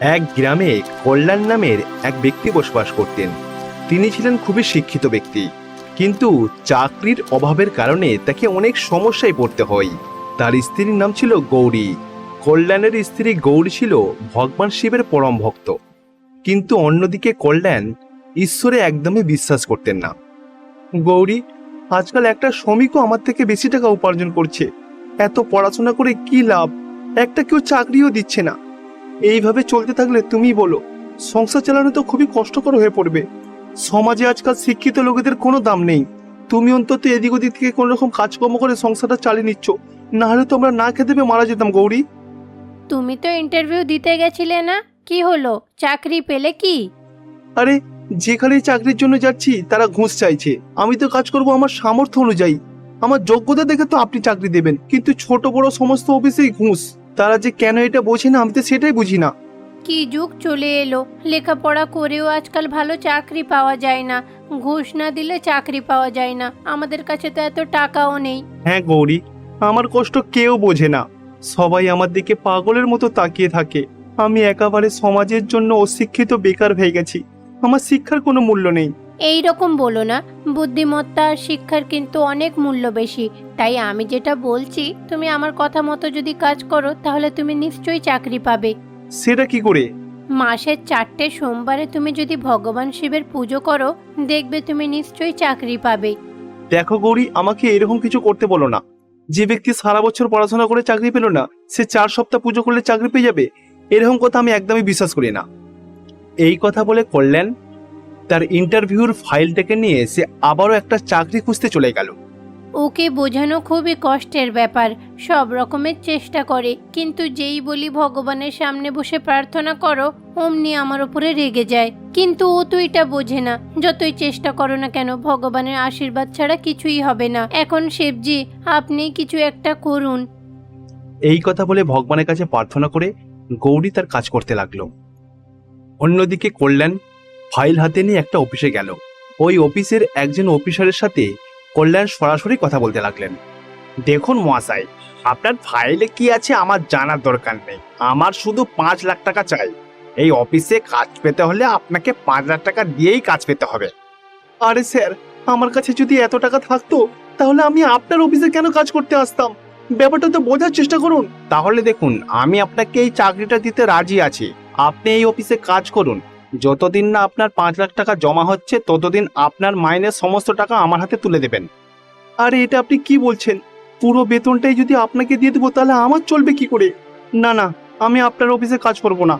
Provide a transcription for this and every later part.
এক গ্রামে কল্যাণ নামের এক ব্যক্তি বসবাস করতেন। তিনি ছিলেন খুবই শিক্ষিত ব্যক্তি। কিন্তু চাকরির অভাবের কারণে তাকে অনেক সমস্যায় পড়তে হয়। তার স্ত্রীর নাম ছিল গৌরী। কল্যাণের স্ত্রী গৌরী ছিল ভগবান শিবের পরম ভক্ত। কিন্তু অন্যদিকে কল্যাণ ঈশ্বরে একদমই বিশ্বাস করতেন না। গৌরী, আজকাল একটা শ্রমিকও আমার থেকে বেশি টাকা উপার্জন করছে। এত পড়াশোনা করে কি লাভ? একটা কেউ চাকরিও দিচ্ছে না। এইভাবে চলতে থাকলে তুমি বলো। সংসার চালানো তো খুবই কষ্টকর হয়ে পড়বে। সমাজে আজকাল শিক্ষিত লোকেদের কোনো দাম নেই। তুমি অন্তত এদিক ওদিক থেকে কোনো রকম কাজকর্ম করে সংসারটা চালিয়ে নিচ্ছ। না হলে তো আমরা না খেতে পেয়ে মারা যেতাম গৌরী। তুমি তো ইন্টারভিউ দিতে গেছিলে না? কি হলো? চাকরি পেলে কি? আরে যেখানেই চাকরির জন্য যাচ্ছি তারা ঘুষ চাইছে। আমি তো কাজ করব আমার সামর্থ্য অনুযায়ী। আমার যোগ্যতা দেখে তো আপনি চাকরি দেবেন। কিন্তু ছোট বড় সমস্ত অফিসেই ঘুষ। তারা যে কেন এটা বোঝে না আমি তো সেটাই বুঝি না। কি যুগ চলে এলো। লেখাপড়া করেও আজকাল ভালো চাকরি পাওয়া যায় না। ঘুষ না দিলে চাকরি পাওয়া যায় না। আমাদের কাছে তো এত টাকাও নেই। হ্যাঁ গৌরী আমার কষ্ট কেউ বোঝে না। সবাই আমার দিকে পাগলের মতো তাকিয়ে থাকে। আমি একেবারে সমাজের জন্য অশিক্ষিত বেকার হয়ে গেছি। আমার শিক্ষার কোনো মূল্য নেই। এই রকম বলো না বুদ্ধিমত্তা আর শিক্ষার কিন্তু অনেক মূল্য বেশি। তাই আমি যেটা বলছি তুমি আমার কথা মতো যদি কাজ করো তাহলে তুমি নিশ্চয়ই চাকরি পাবে। সেটা কি করে? মাসের চারটে সোমবারে তুমি যদি ভগবান শিবের পুজো করো দেখবে তুমি নিশ্চয়ই চাকরি পাবে। দেখো গৌরী আমাকে এরকম কিছু করতে বলো না। যে ব্যক্তি সারা বছর পড়াশোনা করে চাকরি পেল না সে চার সপ্তাহ পুজো করলে চাকরি পেয়ে যাবে এরকম কথা আমি একদমই বিশ্বাস করি না। এই কথা বলে কল্যাণ তার ইন্টারভিউর ফাইলটাকে নিয়ে সে আবারও একটা চাকরি খুঁজতে চলে গেল। ওকে বোঝানো খুবই কষ্টের ব্যাপার সব রকমের চেষ্টা করে কিন্তু যেই বলি ভগবানের সামনে বসে প্রার্থনা করো অমনি আমার উপরে রেগে যায়। কিন্তু ও তো এটা বোঝে না যতই চেষ্টা করো না কেন ভগবানের আশীর্বাদ ছাড়া কিছুই হবে না। এখন শিবজি আপনি কিছু একটা করুন। এই কথা বলে ভগবানের কাছে প্রার্থনা করে গৌরী তার কাজ করতে লাগল। অন্যদিকে কল্যাণ ফাইল হাতে নিয়ে একটা অফিসে গেল। ওই অফিসের একজন অফিসারের সাথে কল্যাণ সরাসরি কথা বলতে লাগলেন। দেখুন মহাশয়, আপনার ফাইলে কি আছে আমার জানার দরকার নেই। আমার শুধু পাঁচ লাখ টাকা চাই। এই অফিসে কাজ পেতে হলে আপনাকে পাঁচ লাখ টাকা দিয়েই কাজ পেতে হবে। আরে স্যার, আমার কাছে যদি এত টাকা থাকতো, তাহলে আমি আপনার অফিসে কেন কাজ করতে আসতাম? ব্যাপারটা তো বোঝার চেষ্টা করুন। তাহলে দেখুন, আমি আপনাকে এই চাকরিটা দিতে রাজি আছি। আপনি এই অফিসে কাজ করুন। যতদিন না আপনার পাঁচ লাখ টাকা জমা হচ্ছে, ততদিন আপনার মাইনের সমস্ত টাকা আমার হাতে তুলে দেবেন। আরে, এটা আপনি কি বলছেন? পুরো বেতনটাই যদি আপনাকে দিয়ে দেবো, তাহলে আমার চলবে কি করে? না না, আমি আপনার অফিসে কাজ করব না।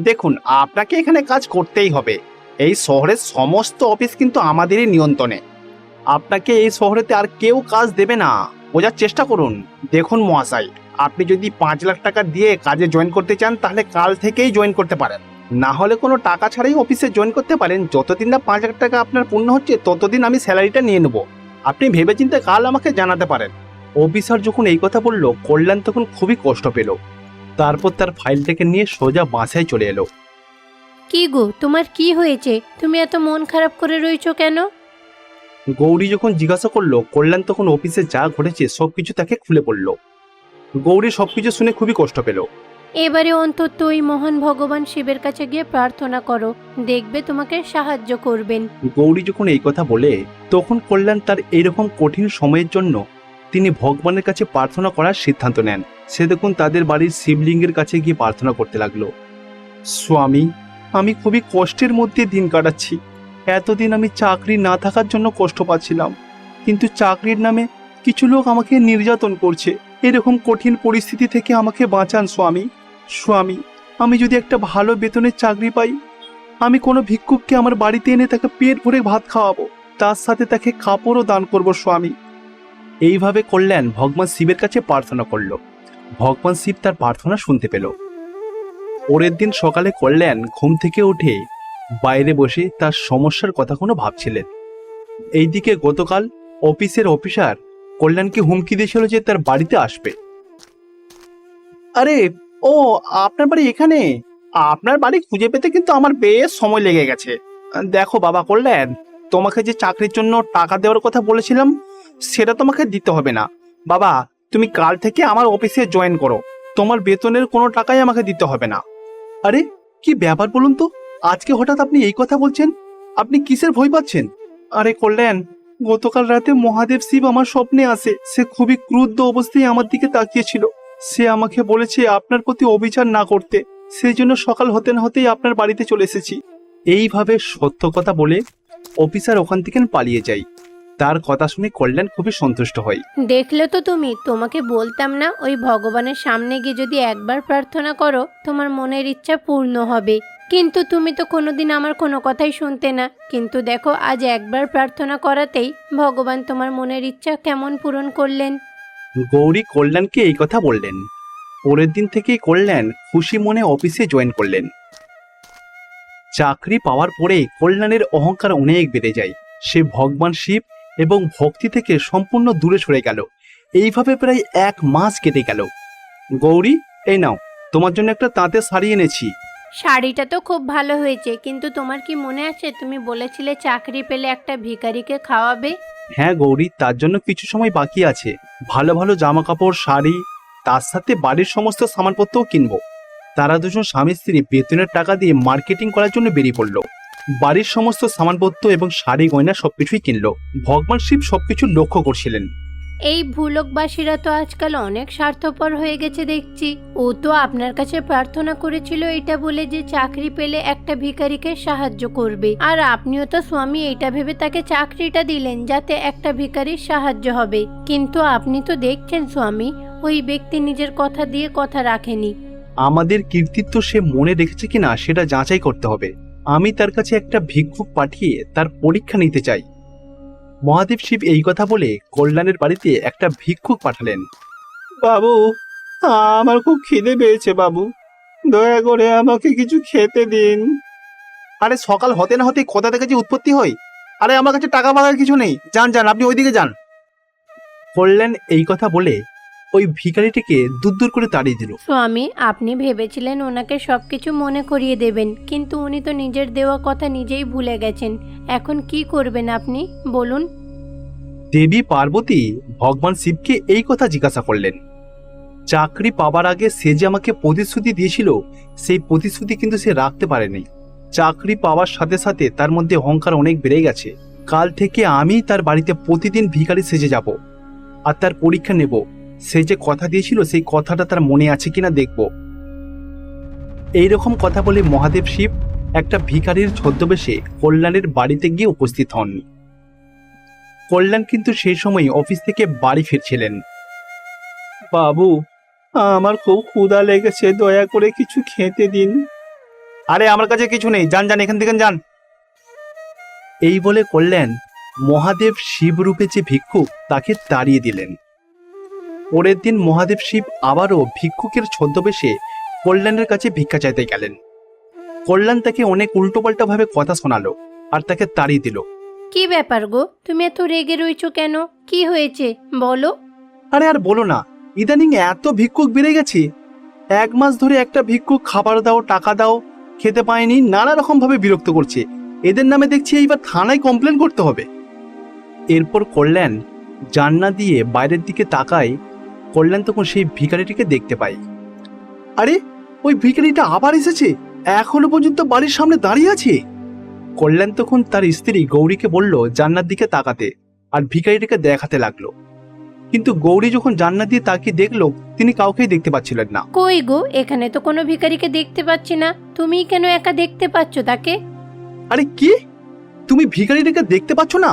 দেখুন, আপনাকে এখানে কাজ করতেই হবে। এই শহরের সমস্ত অফিস কিন্তু আমাদেরই নিয়ন্ত্রণে। আপনাকে এই শহরেতে আর কেউ কাজ দেবে না। বোঝার চেষ্টা করুন। দেখুন, মহাশয়, আপনি যদি পাঁচ লাখ টাকা দিয়ে কাজে জয়েন করতে চান, তাহলে কাল থেকেই জয়েন করতে পারেন। না হলে কোনো টাকা ছাড়াই অফিসে জয়েন করতে পারেন। যতদিন না পাঁচ হাজার টাকা আপনার পূর্ণ হচ্ছে ততদিন আমি স্যালারিটা নিয়ে নেব। আপনি ভেবেচিন্তে কাল আমাকে জানাতে পারেন। অফিসার যখন এই কথা বলল কল্যাণ তখন খুবই কষ্ট পেল। তারপর তার ফাইলটাকে নিয়ে সোজা বাসায় চলে এলো। কি গো তোমার কি হয়েছে? তুমি এত মন খারাপ করে রইছো কেন? গৌরী যখন জিজ্ঞাসা করল কল্যাণ তখন অফিসে যা ঘটেছে সবকিছু তাকে খুলে পড়ল গৌরী সবকিছু শুনে খুবই কষ্ট পেল। এবারে অন্তত ওই মহান ভগবান শিবের কাছে গিয়ে প্রার্থনা করো, দেখবে তোমাকে সাহায্য করবেন। গৌরী যখন এই কথা বলে, তখন কল্যাণ তার এইরকম কঠিন সময়ের জন্য তিনি ভগবানের কাছে প্রার্থনা করার সিদ্ধান্ত নেন। সে দেখুন তাদের বাড়ির শিবলিঙ্গের কাছে গিয়ে প্রার্থনা করতে লাগল। স্বামী, আমি খুবই কষ্টের মধ্যে দিন কাটাচ্ছি। এতদিন আমি চাকরি না থাকার জন্য কষ্ট পাচ্ছিলাম। কিন্তু চাকরির নামে কিছু লোক আমাকে নির্যাতন করছে। এরকম কঠিন পরিস্থিতি থেকে আমাকে বাঁচান, স্বামী। স্বামী আমি যদি একটা ভালো বেতনের চাকরি পাই আমি কোনো ভিক্ষুককে আমার বাড়িতে এনে তাকে পেট ভরে ভাত খাওয়াবো। তার সাথে তাকে কাপড়ও দান করব স্বামী। এইভাবে কল্যাণ ভগবান শিবের কাছে প্রার্থনা করল। ভগবান শিব তার প্রার্থনা শুনতে পেল। পরের দিন সকালে কল্যাণ ঘুম থেকে উঠে বাইরে বসে তার সমস্যার কথা কোনো ভাবছিলেন। এইদিকে গতকাল অফিসের অফিসার কল্যাণকে হুমকি দিয়েছিল যে তার বাড়িতে আসবে। আরে ও, আপনার বাড়ি এখানে? আপনার বাড়ি খুঁজে পেতে কিন্তু আমার বেশ সময় লেগে গেছে। দেখো বাবা করলেন তোমাকে যে চাকরির জন্য টাকা দেওয়ার কথা বলেছিলাম, সেটা তোমাকে দিতে হবে না। বাবা, তুমি কাল থেকে আমার অফিসে জয়েন করো। তোমার বেতনের কোনো টাকাই আমাকে দিতে হবে না। আরে, কি ব্যাপার বলুন তো? আজকে হঠাৎ আপনি এই কথা বলছেন? আপনি কিসের ভয় পাচ্ছেন? আরে করলেন গতকাল রাতে মহাদেব শিব আমার স্বপ্নে আসে। সে খুবই ক্রুদ্ধ অবস্থায় আমার দিকে তাকিয়েছিল। সে আমাকে বলেছে আপনার প্রতি অবিচার না করতে। সেই জন্য সকাল হতে না হতেই আপনার বাড়িতে চলে এসেছি। এইভাবে সত্য কথা বলে অফিসার ওখান থেকে পালিয়ে যায়। তার কথা শুনে কল্যাণ খুবই সন্তুষ্ট হয়। দেখলে তো তুমি, তোমাকে বলতাম না, ওই ভগবানের সামনে গিয়ে যদি একবার প্রার্থনা করো, তোমার মনের ইচ্ছা পূর্ণ হবে। কিন্তু তুমি তো কোনোদিন আমার কোনো কথাই শুনতে না। কিন্তু দেখো, আজ একবার প্রার্থনা করাতেই ভগবান তোমার মনের ইচ্ছা কেমন পূরণ করলেন। গৌরী কল্যাণকে এই কথা বললেন। পরের দিন থেকেই কল্যাণ খুশি মনে অফিসে জয়েন করলেন। চাকরি পাওয়ার পরে কল্যাণের অহংকার অনেক বেড়ে যায়। সে ভগবান শিব এবং ভক্তি থেকে সম্পূর্ণ দূরে সরে গেল। এইভাবে প্রায় এক মাস কেটে গেল। গৌরী, এই নাও, তোমার জন্য একটা তাঁতে শাড়ি এনেছি। শাড়িটা তো খুব ভালো হয়েছে, কিন্তু তোমার কি মনে আছে তুমি বলেছিলে চাকরি পেলে একটা ভিখারিকে খাওয়াবে? হ্যাঁ গৌরী, তার জন্য কিছু সময় বাকি আছে। ভালো ভালো জামা কাপড় শাড়ি, তার সাথে বাড়ির সমস্ত সামানপত্রও কিনবো। তারা দুজন স্বামী স্ত্রী বেতনের টাকা দিয়ে মার্কেটিং করার জন্য বেরিয়ে পড়ল। বাড়ির সমস্ত সামানপত্র এবং শাড়ি গয়না সবকিছুই কিনলো। ভগবান শিব সবকিছু লক্ষ্য করছিলেন। এই ভুলকবাসীরা তো আজকাল অনেক স্বার্থপর হয়ে গেছে দেখছি। ও তো আপনার কাছে প্রার্থনা করেছিল এটা বলে যে চাকরি পেলে একটা ভিখারিকে সাহায্য করবে। আর আপনিও তো স্বামী, এটা ভেবে তাকে চাকরিটা দিলেন যাতে একটা ভিখারির সাহায্য হবে। কিন্তু আপনি তো দেখছেন স্বামী, ওই ব্যক্তি নিজের কথা দিয়ে কথা রাখেনি। আমাদের কীর্তিত্ব সে মনে রেখেছে কিনা সেটা যাচাই করতে হবে। আমি তার কাছে একটা ভিক্ষুক পাঠিয়ে তার পরীক্ষা নিতে চাই। মহাদেব শিব এই কথা বলে কল্যাণের বাড়িতে একটা ভিক্ষুক পাঠালেন। বাবু, আমার খুব খিদে পেয়েছে, বাবু। দয়া করে আমাকে কিছু খেতে দিন। আরে, সকাল হতে না হতে কথা থেকে যে উৎপত্তি হয়? আরে, আমার কাছে টাকা পাকার কিছু নেই। যান যান, আপনি ওইদিকে যান। কল্যাণ এই কথা বলে ওই ভিখারিটিকে দূর দূর করে তাড়িয়ে দিল। স্বামী আপনি ভেবেছিলেন ওনাকে সবকিছু মনে করিয়ে দেবেন কিন্তু উনি তো নিজের দেওয়া কথা নিজেই ভুলে গেছেন। এখন কি করবেন আপনি? বলুন। দেবী পার্বতী ভগবান শিবকে এই কথা জিজ্ঞাসা করলেন। চাকরি পাবার আগে সে যে আমাকে প্রতিশ্রুতি দিয়েছিল সেই প্রতিশ্রুতি কিন্তু সে রাখতে পারেনি। চাকরি পাওয়ার সাথে সাথে তার মধ্যে অহংকার অনেক বেড়ে গেছে। কাল থেকে আমি তার বাড়িতে প্রতিদিন ভিখারি সেজে যাব আর তার পরীক্ষা নেব। সে যে কথা দিয়েছিল, সেই কথাটা তার মনে আছে কিনা দেখব। এইরকম কথা বলে মহাদেব শিব একটা ভিখারির ছদ্মবেশে কল্যাণের বাড়িতে গিয়ে উপস্থিত হন। কল্যাণ কিন্তু সেই সময় অফিস থেকে বাড়ি ফিরছিলেন। বাবু, আমার খুব ক্ষুধা লেগেছে, দয়া করে কিছু খেতে দিন। আরে, আমার কাছে কিছু নেই, যান যান, এখান থেকে যান। এই বলে কল্যাণ মহাদেব শিব রূপে যে ভিক্ষুক, তাকে তাড়িয়ে দিলেন। পরের দিন মহাদেব শিব আবারও ভিক্ষুকের ছদ্মবেশে কল্যাণের কাছে ভিক্ষা চাইতে গেলেন। কল্যাণ তাকে অনেক উল্টোপাল্টা ভাবে কথা শোনালো আর তাকে তাড়িয়ে দিল। কি ব্যাপার গো? তুমি এত রেগে রইছো কেন? কি হয়েছে? বলো। আরে আর বলো না ইদানিং এত ভিক্ষুক বেড়ে গেছে। এক মাস ধরে একটা ভিক্ষুক খাবার দাও টাকা দাও খেতে পায়নি নানা রকম ভাবে বিরক্ত করছে। এদের নামে দেখছি এইবার থানায় কমপ্লেন করতে হবে। এরপর কল্যাণ জান্না দিয়ে বাইরের দিকে তাকায় কল্যাণ তখন সেই ভিখারিটিকে দেখতে পায়। আরে ওই ভিখারিটা আবার এসেছে? এখনও পর্যন্ত বাড়ির সামনে দাঁড়িয়ে আছে? কল্যাণ তখন তার স্ত্রী গৌরীকে বলল জান্নার দিকে তাকাতে আর ভিখারিটিকে দেখাতে লাগল। কিন্তু গৌরী যখন জান্নাত দিয়ে তাকিয়ে দেখল তিনি কাউকেই দেখতে পাচ্ছিলেন না। কই গো এখানে তো কোনো ভিখারিকে দেখতে পাচ্ছি না। তুমি কেন একা দেখতে পাচ্ছ তাকে? আরে কি? তুমি ভিখারিটাকে দেখতে পাচ্ছ না?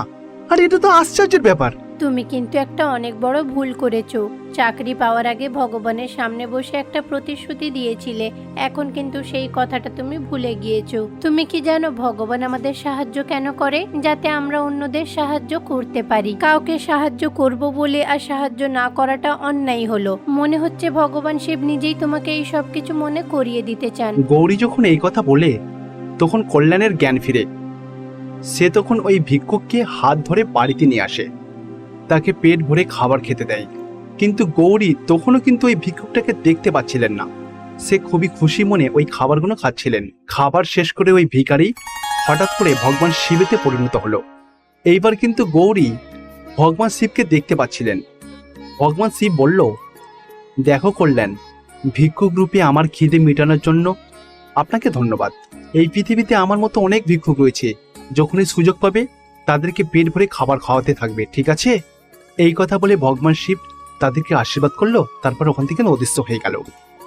আরে এটা তো আশ্চর্যের ব্যাপার। তুমি কিন্তু একটা অনেক বড় ভুল করেছ। চাকরি পাওয়ার আগে ভগবানের সামনে বসে একটা প্রতিশ্রুতি দিয়েছিলে। এখন কিন্তু সেই কথাটা তুমি ভুলে গিয়েছো। তুমি কি জানো ভগবান আমাদের সাহায্য কেন করে? যাতে আমরা অন্যদের সাহায্য করতে পারি। কাউকে সাহায্য করব বলে আর সাহায্য না করাটা অন্যায় হলো। মনে হচ্ছে ভগবান শিব নিজেই তোমাকে এই সব কিছু মনে করিয়ে দিতে চান। গৌরী যখন এই কথা বলে, তখন কল্যাণের জ্ঞান ফিরে। সে তখন ওই ভিক্ষুককে হাত ধরে বাড়িতে নিয়ে আসে। তাকে পেট ভরে খাবার খেতে দেয়। কিন্তু গৌরী তখনও কিন্তু ওই ভিক্ষুকটাকে দেখতে পাচ্ছিলেন না। সে খুবই খুশি মনে ওই খাবারগুলো খাচ্ছিলেন। খাবার শেষ করে ওই ভিখারি হঠাৎ করে ভগবান শিবেতে পরিণত হলো। এইবার কিন্তু গৌরী ভগবান শিবকে দেখতে পাচ্ছিলেন। ভগবান শিব বলল, দেখো করলেন ভিক্ষুক রূপে আমার খিদে মেটানোর জন্য আপনাকে ধন্যবাদ। এই পৃথিবীতে আমার মতো অনেক ভিক্ষুক রয়েছে। যখনই সুযোগ পাবে, তাদেরকে পেট ভরে খাবার খাওয়াতে থাকবে, ঠিক আছে? এই কথা বলে ভগবান শিব তাদেরকে আশীর্বাদ করল, তারপর ওখান থেকে অদৃশ্য হয়ে গেল।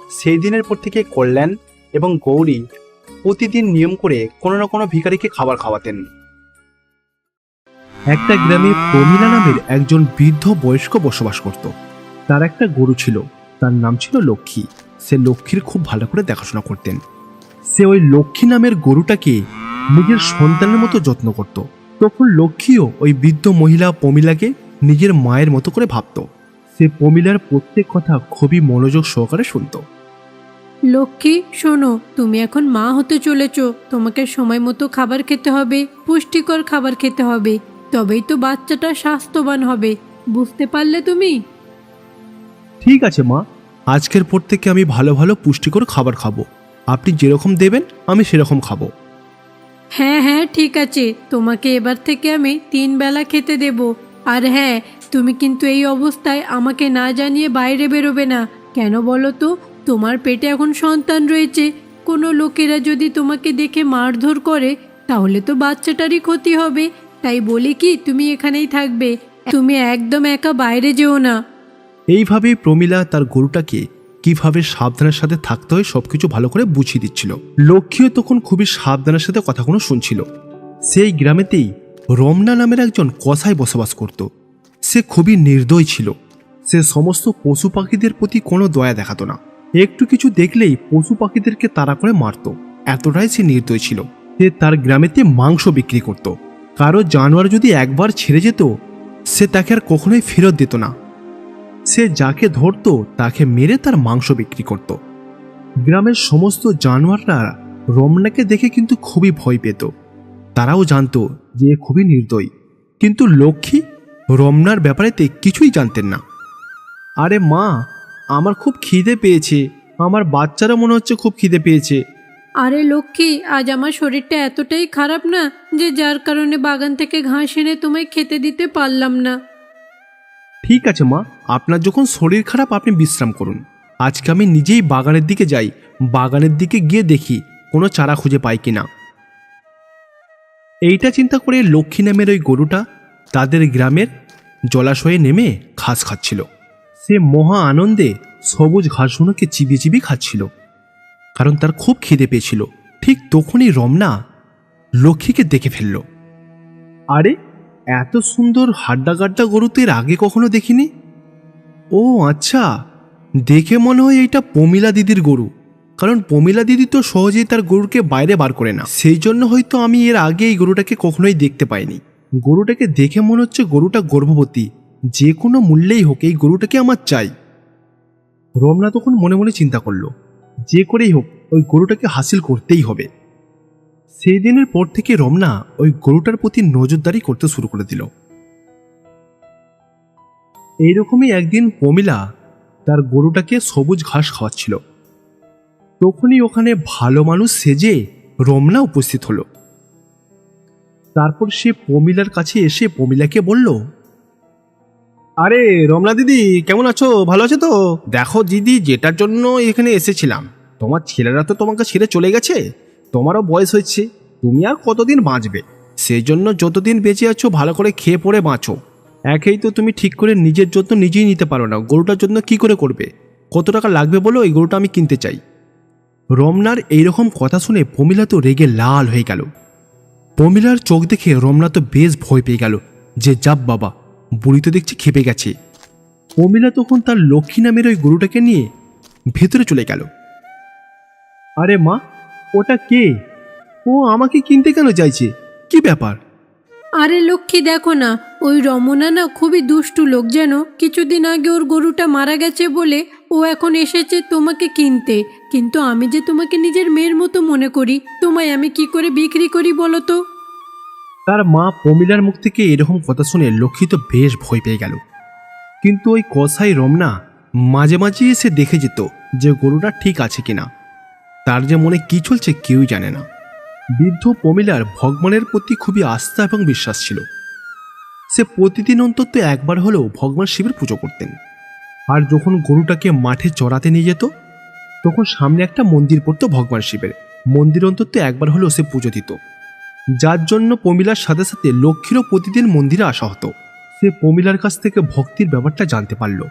সেই দিনের পর থেকে কল্যাণ এবং গৌরী প্রতিদিন নিয়ম করে কোনো না কোনো ভিখারিকে খাবার খাওয়াতেন। একটা গ্রামে প্রমীলা নামের একজন বৃদ্ধ বয়স্ক বসবাস করত। তার একটা গরু ছিল, তার নাম ছিল লক্ষ্মী। সে লক্ষ্মীর খুব ভালো করে দেখাশোনা করতেন। সে ওই লক্ষ্মী নামের গরুটাকে নিজের সন্তানের মতো যত্ন করত। তখন লক্ষ্মীও ওই বৃদ্ধ মহিলা প্রমিলাকে নিজের মায়ের মতো করে ভাবত। সে প্রমিলার প্রত্যেক কথা খুবই মনোযোগ সহকারে শুনতো। লক্ষ্মী শোনো তুমি এখন মা হতে চলেছ। তোমাকে সময় মতো খাবার খেতে হবে পুষ্টিকর খাবার খেতে হবে। তবেই তো বাচ্চাটা স্বাস্থ্যবান হবে। বুঝতে পারলে তুমি? ঠিক আছে মা। আজকের পর থেকে আমি ভালো ভালো পুষ্টিকর খাবার খাব। আপনি যেরকম দেবেন আমি সেরকম খাব। হ্যাঁ হ্যাঁ ঠিক আছে। তোমাকে এবার থেকে আমি তিন বেলা খেতে দেব। আর হ্যাঁ তুমি কিন্তু এই অবস্থায় আমাকে না জানিয়ে বাইরে বেরোবে না। কেন বলো তো? তোমার পেটে এখন সন্তান রয়েছে। কোনো লোকেরা যদি তোমাকে দেখে মারধর করে, তাহলে তো বাচ্চাটারই ক্ষতি হবে। তাই বলি কি, তুমি এখানেই থাকবে। তুমি একদম একা বাইরে যেও না। এইভাবেই প্রমিলা তার গরুটাকে কীভাবে সাবধানের সাথে থাকতে হয় সবকিছু ভালো করে বুঝিয়ে দিচ্ছিল। লক্ষ্মীও তখন খুবই সাবধানের সাথে কথাগুলো শুনছিল। সেই গ্রামেতেই রমনা নামের একজন কসাই বসবাস করত। সে খুবই নির্দয় ছিল। সে সমস্ত পশু পাখিদের প্রতি কোনো দয়া দেখাতো না। একটু কিছু দেখলেই পশু পাখিদেরকে তাড়া করে মারত। এতটাই সে নির্দয় ছিল। সে তার গ্রামেতে মাংস বিক্রি করত। কারও জানোয়ার যদি একবার ছেড়ে যেত, সে তাকে আর কখনোই ফেরত দিত না। সে যাকে ধরতো, তাকে মেরে তার মাংস বিক্রি করত। গ্রামের সমস্ত জানোয়াররা রমনাকে দেখে কিন্তু খুবই ভয় পেত। তারাও জানতো যে খুবই নির্দয়ী। কিন্তু লক্ষ্মী রমনার ব্যাপারেতে কিছুই জানতেন না। আরে মা আমার খুব খিদে পেয়েছে। আমার বাচ্চারা মনে হচ্ছে খুব খিদে পেয়েছে। আরে লক্ষ্মী আজ আমার শরীরটা এতটাই খারাপ না যে যার কারণে বাগান থেকে ঘাস এনে তোমায় খেতে দিতে পারলাম না। ঠিক আছে মা আপনার যখন শরীর খারাপ আপনি বিশ্রাম করুন। আজকে আমি নিজেই বাগানের দিকে যাই। বাগানের দিকে গিয়ে দেখি কোনো চারা খুঁজে পাই কিনা। এইটা চিন্তা করে লক্ষ্মী নামের ওই গরুটা তাদের গ্রামের জলাশয়ে নেমে ঘাস খাচ্ছিল। সে মহা আনন্দে সবুজ ঘাসগুলোকে চিবিয়ে চিবিয়ে খাচ্ছিল। কারণ তার খুব খিদে পেয়েছিল। ঠিক তখনই রমনা লক্ষ্মীকে দেখে ফেলল। আরে, এত সুন্দর হাড্ডা গাড্ডা গরু তো এর আগে কখনো দেখিনি। ও আচ্ছা দেখে মনে হয় এইটা পমিলা দিদির গরু। কারণ পমিলা দিদি তো সহজেই তার গরুকে বাইরে বার করে না। সেই জন্য হয়তো আমি এর আগে এই গরুটাকে কখনোই দেখতে পাইনি। গরুটাকে দেখে মনে হচ্ছে গরুটা গর্ভবতী। যে কোনো মূল্যেই হোক এই গরুটাকে আমার চাই। রমনা তখন মনে মনে চিন্তা করল, যে করেই হোক ওই গরুটাকে হাসিল করতেই হবে। সেই দিনের পর থেকে রমনা ওই গরুটার প্রতি নজরদারি করতে শুরু করে দিল। এইরকমই একদিন পমিলা তার গরুটাকে সবুজ ঘাস খাওয়াচ্ছিল। তখনই ওখানে ভালো মানুষ সেজে রমনা উপস্থিত হলো। তারপর সে পমিলার কাছে এসে পমিলাকে বলল, আরে রমনা দিদি, কেমন আছো? ভালো আছো তো? দেখো দিদি, যেটার জন্য এখানে এসেছিলাম, তোমার ছেলেরা তো তোমাকে ছেড়ে চলে গেছে, তোমারও বয়স হয়েছে, তুমি আর কতদিন বাঁচবে? সেই জন্য যতদিন বেঁচে আছো, ভালো করে খেয়ে পড়ে বাঁচো। একেই তো তুমি ঠিক করে নিজের যত্ন নিজেই নিতে পারো না, গরুটার জন্য কি করে করবে? কত টাকা লাগবে বলো? এই গরুটা আমি কিনতে চাই। রমনার এইরকম কথা শুনে প্রমিলা তো রেগে লাল হয়ে গেল। প্রমিলার চোখ দেখে রমনা তো বেশ ভয় পেয়ে গেল যে যাব বাবা, বুড়ি তো দেখছি খেপে গেছে। প্রমিলা তখন তার লক্ষ্মী নামের ওই গরুটাকে নিয়ে ভেতরে চলে গেল। আরে মা, ওটা কে? ও আমাকে কিনতে কেন চাইছে কি ব্যাপার? আরে লক্ষ্মী, দেখো না, ওই রমনা না খুবই দুষ্টু লোক যেন। কিছুদিন আগে ওর গরুটা মারা গেছে বলে ও এখন এসেছে তোমাকে কিনতে। কিন্তু আমি যে তোমাকে নিজের মেয়ের মতো মনে করি, তোমায় আমি কি করে বিক্রি করি বলো তো? তার মা প্রমিলার মুখ থেকে এরকম কথা শুনে লক্ষ্মী তো বেশ ভয় পেয়ে গেল। কিন্তু ওই কসাই রমনা মাঝে মাঝে এসে দেখে যেত যে গরুটা ঠিক আছে কিনা। তার যে মনে কি চলছে কেউই জানে না। বৃদ্ধ প্রমিলার ভগবানের প্রতি খুবই আস্থা এবং বিশ্বাস ছিল। সে প্রতিদিন অন্তত একবার হলেও ভগবান শিবের পুজো করতেন। আর যখন গরুটাকে মাঠে চড়াতে নিয়ে যেত, তখন সামনে একটা মন্দির পড়তো ভগবান শিবের। মন্দির অন্তত একবার হলেও সে পুজো দিত। যার জন্য পমিলার সাথে সাথে লক্ষ্মীরও প্রতিদিন মন্দিরে আসা হতো। সে পমিলার কাছ থেকে ভক্তির ব্যাপারটা জানতে পারল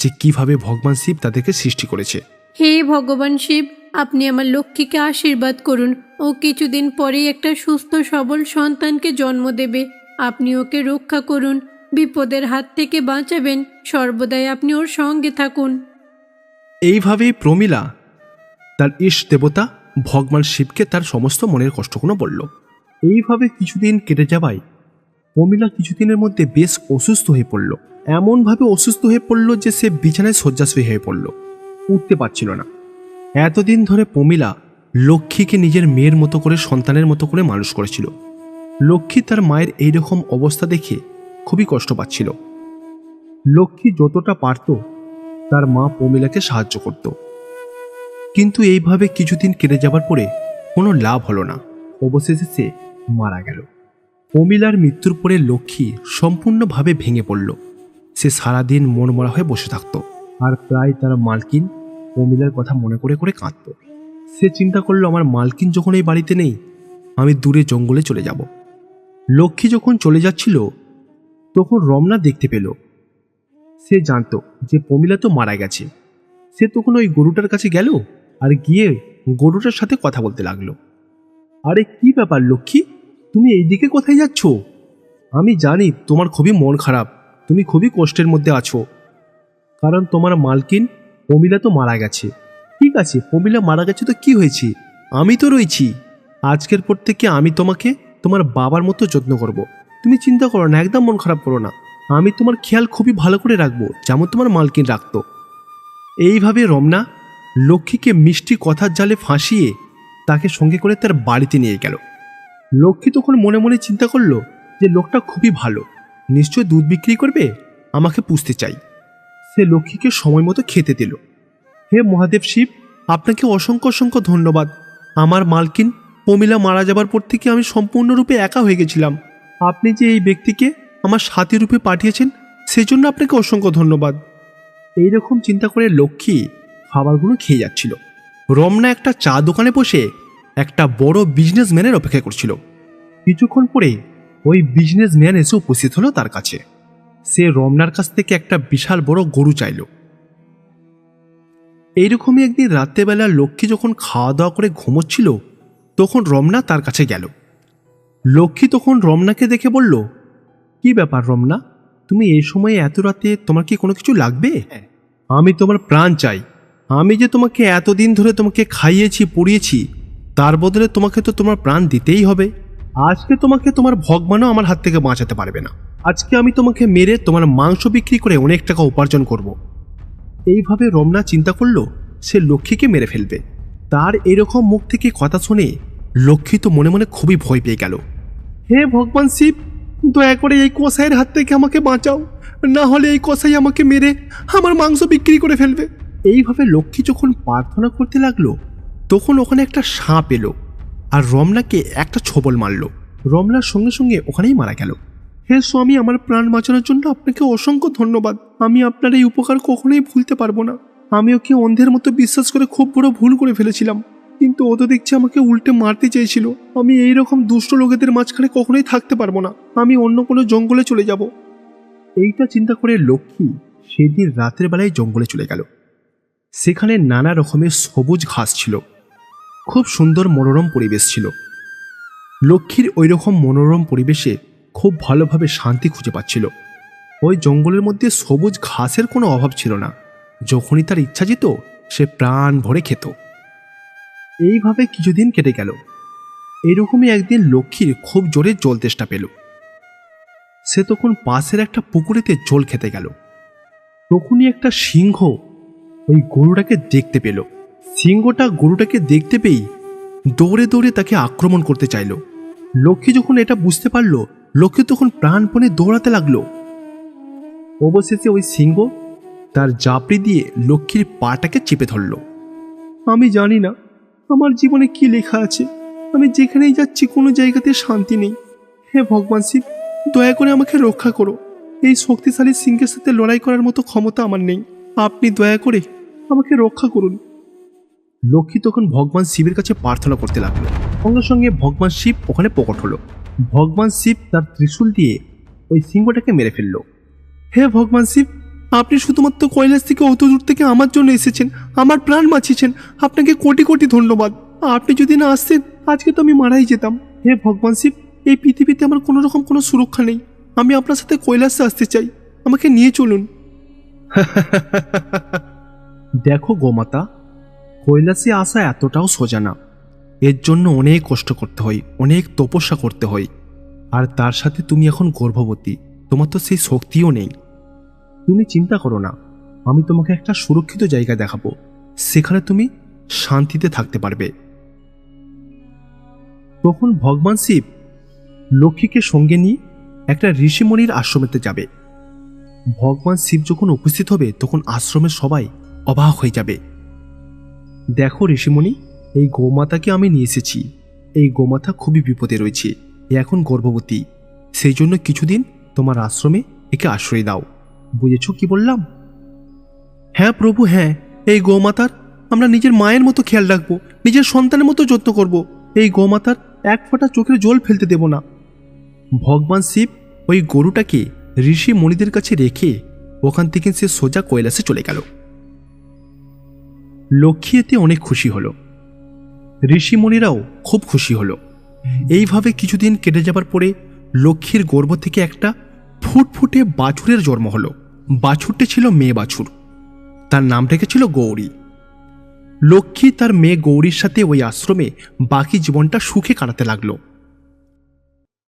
যে কীভাবে ভগবান শিব তাদেরকে সৃষ্টি করেছে। হে ভগবান শিব, আপনি আমার লক্ষ্মীকে আশীর্বাদ করুন। ও কিছুদিন পরেই একটা সুস্থ সবল সন্তানকে জন্ম দেবে। আপনি ওকে রক্ষা করুন। বিপদের হাত থেকে বাঁচাবেন। সর্বদাই আপনি ওর সঙ্গে থাকুন। এইভাবেই প্রমিলা তার ইষ্ট দেবতা ভগবান শিবকে তার সমস্ত মনের কষ্টগুলো বলল। এইভাবে কিছুদিন কেটে যাওয়ায় প্রমিলা কিছুদিনের মধ্যে বেশ অসুস্থ হয়ে পড়ল। এমনভাবে অসুস্থ হয়ে পড়ল যে সে বিছানায় শয্যাশয়ী হয়ে পড়ল। উঠতে পারছিল না। এতদিন ধরে প্রমিলা লক্ষ্মীকে নিজের মেয়ের মতো করে, সন্তানের মতো করে মানুষ করেছিল। লক্ষ্মী তার মায়ের এইরকম অবস্থা দেখে খুবই কষ্ট পাচ্ছিল। লক্ষ্মী যতটা পারত তার মা প্রমিলাকে সাহায্য করত। কিন্তু এইভাবে কিছুদিন কেটে যাবার পরে কোনো লাভ হলো না। অবশেষে সে মারা গেল। প্রমিলার মৃত্যুর পরে লক্ষ্মী সম্পূর্ণভাবে ভেঙে পড়ল। সে সারাদিন মনমরা হয়ে বসে থাকত। আর প্রায় তার মালকিন প্রমিলার কথা মনে করে করে কাঁদত। সে চিন্তা করল, আমার মালকিন যখন এই বাড়িতে নেই, আমি দূরে জঙ্গলে চলে যাব। লক্ষ্মী যখন চলে যাচ্ছিল তখন রমনা দেখতে পেল। সে জানতো যে প্রমিলা তো মারা গেছে। সে তখন ওই গরুটার কাছে গেল আর গিয়ে গরুটার সাথে কথা বলতে লাগল। আরে, কি ব্যাপার লক্ষ্মী? তুমি এইদিকে কোথায় যাচ্ছ? আমি জানি তোমার খুবই মন খারাপ। তুমি খুবই কষ্টের মধ্যে আছো। কারণ তোমার মালকিন প্রমিলা তো মারা গেছে। ঠিক আছে, প্রমিলা মারা গেছে তো কি হয়েছে? আমি তো রয়েছি। আজকের পর থেকে আমি তোমাকে তোমার বাবার মতো যত্ন করব। তুমি চিন্তা করো না, একদম মন খারাপ করো না। আমি তোমার খেয়াল খুবই ভালো করে রাখব, যেমন তোমার মালকিন রাখত। এইভাবে রমনা লক্ষ্মীকে মিষ্টি কথার জালে ফাঁসিয়ে তাকে সঙ্গে করে তার বাড়িতে নিয়ে গেল। লক্ষ্মী তখন মনে মনে চিন্তা করল যে লোকটা খুবই ভালো, নিশ্চয় দুধ বিক্রি করবে, আমাকে পুষতে চাই। সে লক্ষ্মীকে সময় মতো খেতে দিল। হে মহাদেব শিব, আপনাকে অসংখ্য অসংখ্য ধন্যবাদ। আমার মালকিন প্রমিলা মারা যাবার পর থেকে আমি সম্পূর্ণরূপে একা হয়ে গেছিলাম। আপনি যে এই ব্যক্তিকে আমার সাথী রূপে পাঠিয়েছেন, সেজন্য আপনাকে অসংখ্য ধন্যবাদ। এই রকম চিন্তা করে লক্ষ্মী খাবারগুলো খেয়ে যাচ্ছিল। রমনা একটা চা দোকানে বসে একটা বড় বিজনেসম্যানের অপেক্ষা করছিল। কিছুক্ষণ পরে ওই বিজনেসম্যান এসে উপস্থিত হলো তার কাছে। সে রমনার কাছ থেকে একটা বিশাল বড় গরু চাইল। এইরকমই একদিন রাত্রেবেলা লক্ষ্মী যখন খাওয়া দাওয়া করে ঘুমোচ্ছিল, তখন রমনা তার কাছে গেল। লক্ষ্মী তখন রমনাকে দেখে বলল কি ব্যাপার রমনা? তুমি এই সময়ে এত রাতে তোমার কি কোনো কিছু লাগবে? আমি তোমার প্রাণ চাই। আমি যে তোমাকে এতদিন ধরে তোমাকে খাইয়েছি পড়িয়েছি তার বদলে তোমাকে তো তোমার প্রাণ দিতেই হবে। আজকে তোমাকে তোমার ভগবানও আমার হাত থেকে বাঁচাতে পারবে না। আজকে আমি তোমাকে মেরে তোমার মাংস বিক্রি করে অনেক টাকা উপার্জন করব। এইভাবে রমনা চিন্তা করল সে লক্ষ্মীকে মেরে ফেলবে। তার এরকম মুখ থেকে কথা শুনে লক্ষ্মী তো মনে মনে খুবই ভয় পেয়ে গেল। হে ভগবান শিব, দয়া করে এই কসাইয়ের হাত থেকে আমাকে বাঁচাও। না হলে এই কসাই আমাকে মেরে আমার মাংস বিক্রি করে ফেলবে। এইভাবে লক্ষ্মী যখন প্রার্থনা করতে লাগল, তখন ওখানে একটা সাপ এলো আর রমনাকে একটা ছবল মারল। রমনার সঙ্গে সঙ্গে ওখানেই মারা গেল। হে স্বামী, আমার প্রাণ বাঁচানোর জন্য আপনাকে অসংখ্য ধন্যবাদ। আমি আপনার এই উপকার কখনোই ভুলতে পারব না। আমি ওকে অন্ধের মতো বিশ্বাস করে খুব বড় ভুল করে ফেলেছিলাম। কিন্তু ও তো দেখছি আমাকে উল্টে মারতে চেয়েছিল। আমি এই রকম দুষ্ট লোকেদের মাঝখানে কখনোই থাকতে পারব না। আমি অন্য কোনো জঙ্গলে চলে যাব। এইটা চিন্তা করে লক্ষ্মী সেদিন রাতের বেলায় জঙ্গলে চলে গেল। সেখানে নানা রকমের সবুজ ঘাস ছিল। খুব সুন্দর মনোরম পরিবেশ ছিল। লক্ষ্মীর ওই রকম মনোরম পরিবেশে খুব ভালোভাবে শান্তি খুঁজে পাচ্ছিল। ওই জঙ্গলের মধ্যে সবুজ ঘাসের কোনো অভাব ছিল না। যখনই তার ইচ্ছা যেত, সে প্রাণ ভরে খেত। এইভাবে কিছুদিন কেটে গেল। এরকমই একদিন লক্ষ্মীর খুব জোরে জল তেষ্টা পেল। সে তখন পাশের একটা পুকুরেতে জল খেতে গেল। তখনই একটা সিংহ ওই গরুটাকে দেখতে পেল। সিংহটা গরুটাকে দেখতে পেয়েই দৌড়ে দৌড়ে তাকে আক্রমণ করতে চাইল। লক্ষ্মী যখন এটা বুঝতে পারল, লক্ষ্মী তখন প্রাণপণে দৌড়াতে লাগল। অবশেষে ওই সিংহ তার জাপড়ি দিয়ে লক্ষ্মীর পাটাকে চেপে ধরল। আমি জানি না আমার জীবনে কি লেখা আছে? আমি যেখানেই যাচ্ছি কোনো জায়গাতে শান্তি নেই। হে ভগবান শিব দয়া করে আমাকে রক্ষা করো। এই শক্তিশালী সিংহের সাথে লড়াই করার মতো ক্ষমতা আমার নেই। আপনি দয়া করে আমাকে রক্ষা করুন। লক্ষ্মী তখন ভগবান শিবের কাছে প্রার্থনা করতে লাগল। সঙ্গে সঙ্গে ভগবান শিব ওখানে প্রকট হলো। ভগবান শিব তার ত্রিশূল দিয়ে ওই সিংহটাকে মেরে ফেলল। হে ভগবান শিব আপনি শুধুমাত্র কৈলাস থেকে অত দূর থেকে আমার জন্য এসেছেন, আমার প্রাণ বাঁচিয়েছেন। আপনাকে কোটি কোটি ধন্যবাদ। আপনি যদি না আসতেন, আজকে তো আমি মারাই যেতাম। হে ভগবান শিব, এই পৃথিবীতে আমার কোনো রকম কোনো সুরক্ষা নেই। আমি আপনার সাথে কৈলাসে আসতে চাই। আমাকে নিয়ে চলুন। দেখো গোমাতা কৈলাসে আসা এতটাও সোজা না। এর জন্য অনেক কষ্ট করতে হয়, অনেক তপস্যা করতে হয়। আর তার সাথে তুমি এখন গর্ভবতী, তোমার তো সেই শক্তিও নেই। তুমি চিন্তা করো না। আমি তোমাকে একটা সুরক্ষিত জায়গা দেখাবো। সেখানে তুমি শান্তিতে থাকতে পারবে। তখন ভগবান শিব লক্ষ্মীকে সঙ্গে নিয়ে একটা ঋষিমণির আশ্রমেতে যাবে। ভগবান শিব যখন উপস্থিত হবে, তখন আশ্রমের সবাই অবাক হয়ে যাবে। দেখো ঋষিমণি, এই গোমাতাকে আমি নিয়ে এসেছি। এই গোমাতা খুবই বিপদে রয়েছে। এ এখন গর্ভবতী। সেই জন্য কিছুদিন তোমার আশ্রমে একে আশ্রয় দাও। বুঝেছ কি বললাম? হ্যাঁ প্রভু হ্যাঁ। এই গোমাতার আমরা নিজের মায়ের মতো খেয়াল রাখব, নিজের সন্তানের মতো যত্ন করব। এই গোমাতার এক ফোঁটা চোখের জল ফেলতে দেব না। ভগবান শিব ওই গরুটাকে ঋষি মণিদের কাছে রেখে ওখান থেকে সে সোজা কৈলাসে চলে গেল। লক্ষ্মী এতে অনেক খুশি হলো। ঋষিমণিরাও খুব খুশি হলো। এইভাবে কিছুদিন কেটে যাবার পরে লক্ষ্মীর গর্ভ থেকে একটা ফুটফুটে বাছুরের জন্ম হলো। বাছুরটি ছিল মেয়ে বাছুর। তার নাম রেখেছিল গৌরী। লক্ষ্মী তার মেয়ে গৌরীর সাথে ওই আশ্রমে বাকি জীবনটা সুখে কাটাতে লাগল।